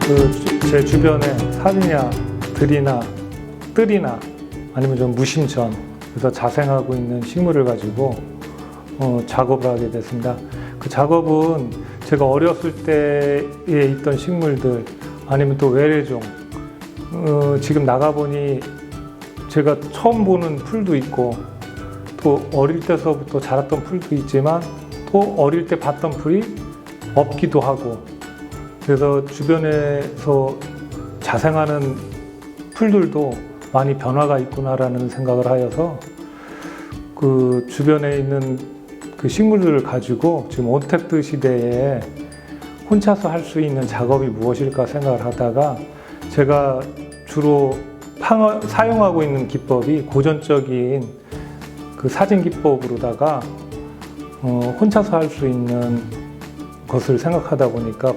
그 제 주변에 산이나 들이나 뜰이나 아니면 좀 무심전 그래서 자생하고 있는 식물을 가지고 어, 작업을 하게 됐습니다. 그 작업은 제가 어렸을 때에 있던 식물들 아니면 또 외래종 어, 지금 나가 보니 제가 처음 보는 풀도 있고 또 어릴 때서부터 자랐던 풀도 있지만 또 어릴 때 봤던 풀이 없기도 하고 그래서 주변에서 자생하는 풀들도 많이 변화가 있구나라는 생각을 하여서 그 주변에 있는 그 식물들을 가지고 지금 온택트 시대에 혼자서 할 수 있는 작업이 무엇일까 생각을 하다가 제가 주로 팡- 사용하고 있는 기법이 고전적인 그 사진 기법으로다가 어, 혼자서 할 수 있는 것을 생각하다 보니까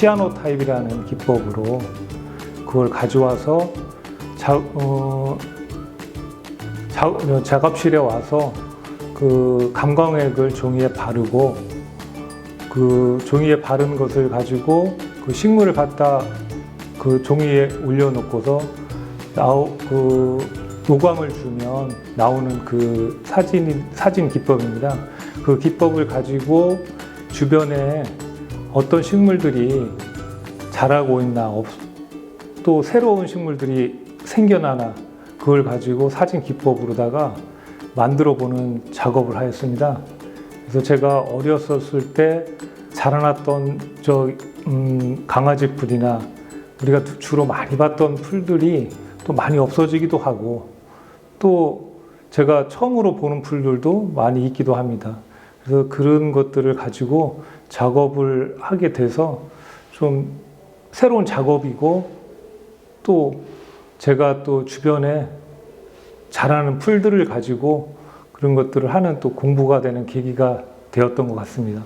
시아노 타입이라는 기법으로 그걸 가져와서 자, 어, 자, 어, 작업실에 와서 그 감광액을 종이에 바르고 그 종이에 바른 것을 가지고 그 식물을 갖다 그 종이에 올려놓고서 나오 그 노광을 주면 나오는 그 사진 사진 기법입니다. 그 기법을 가지고 주변에 어떤 식물들이 자라고 있나 없, 또 새로운 식물들이 생겨나나 그걸 가지고 사진 기법으로다가 만들어 보는 작업을 하였습니다. 그래서 제가 어렸었을 때 자라났던 저 음, 강아지 풀이나 우리가 주로 많이 봤던 풀들이 또 많이 없어지기도 하고 또 제가 처음으로 보는 풀들도 많이 있기도 합니다. 그래서 그런 것들을 가지고 작업을 하게 돼서 좀 새로운 작업이고 또 제가 또 주변에 자라는 풀들을 가지고 그런 것들을 하는 또 공부가 되는 계기가 되었던 것 같습니다.